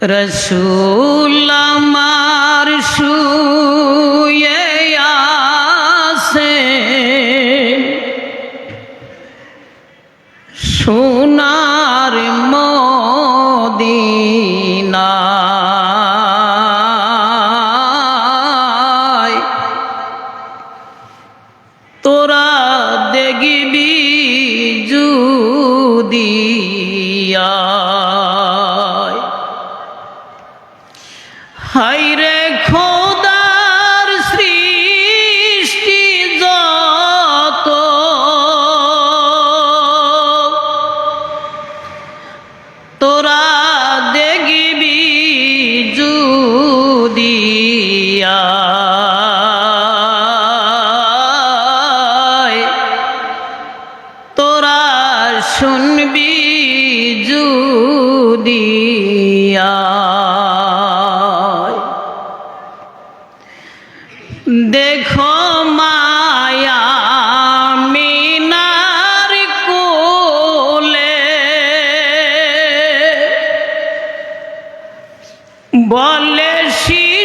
রসুল আমার শুয়ে আসে সোনার মদিনায় জুদিয়ায় তোরা শুনবি জুদিয়ায় দেখো বলে দলে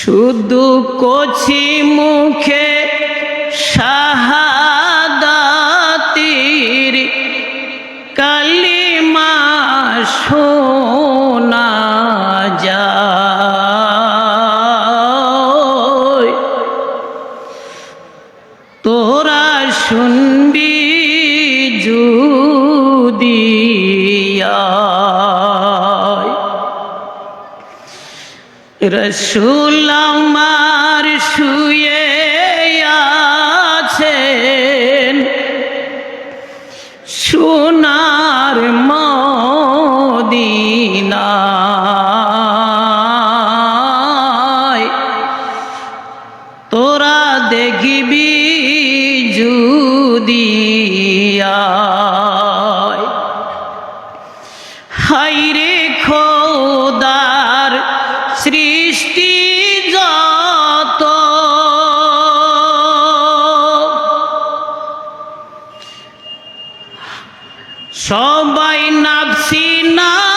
শুধু কচি মুখে শাহাদাতির কালিমা শোনা যায়। তোরা শুনবি রসুল আমার শুয়ে আছেন। সোনার মদিনায়। তোরা দেখবি জুদিয়ায় হাইরে খোদার সবাই নাপসি নাবসি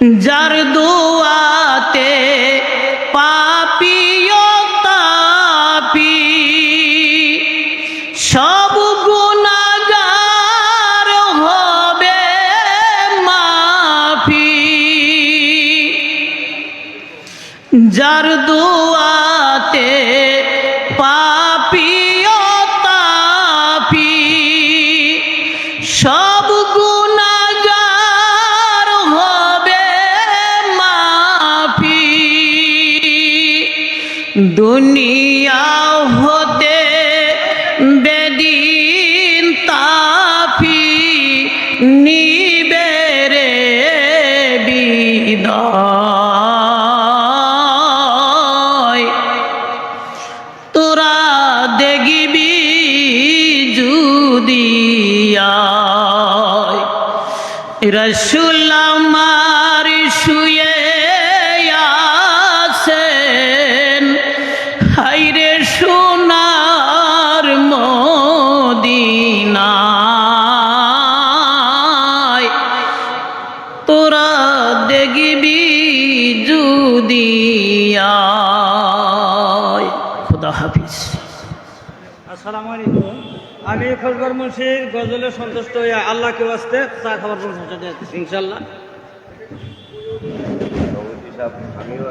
যার দোয়াতে পাপিও তাপি সব গুণাগার হবে মাফি। যার দোয়াতে পাপিও তাপি সব গুণাগার দুনিয়া হতে বেদিন তাপি নিবেরে বিদায়। তোরা দেখবি জুদিয়ায় রসুল তোরা দেখবি যদি খুদা হাফিজ। আসসালামু আলাইকুম। আমি ফজবর মুন্সির গজলে সন্তুষ্ট হয়ে আল্লাহকে বাঁচতে চা খাবার পৌঁছাতে ইনশাল্লাহ আমিও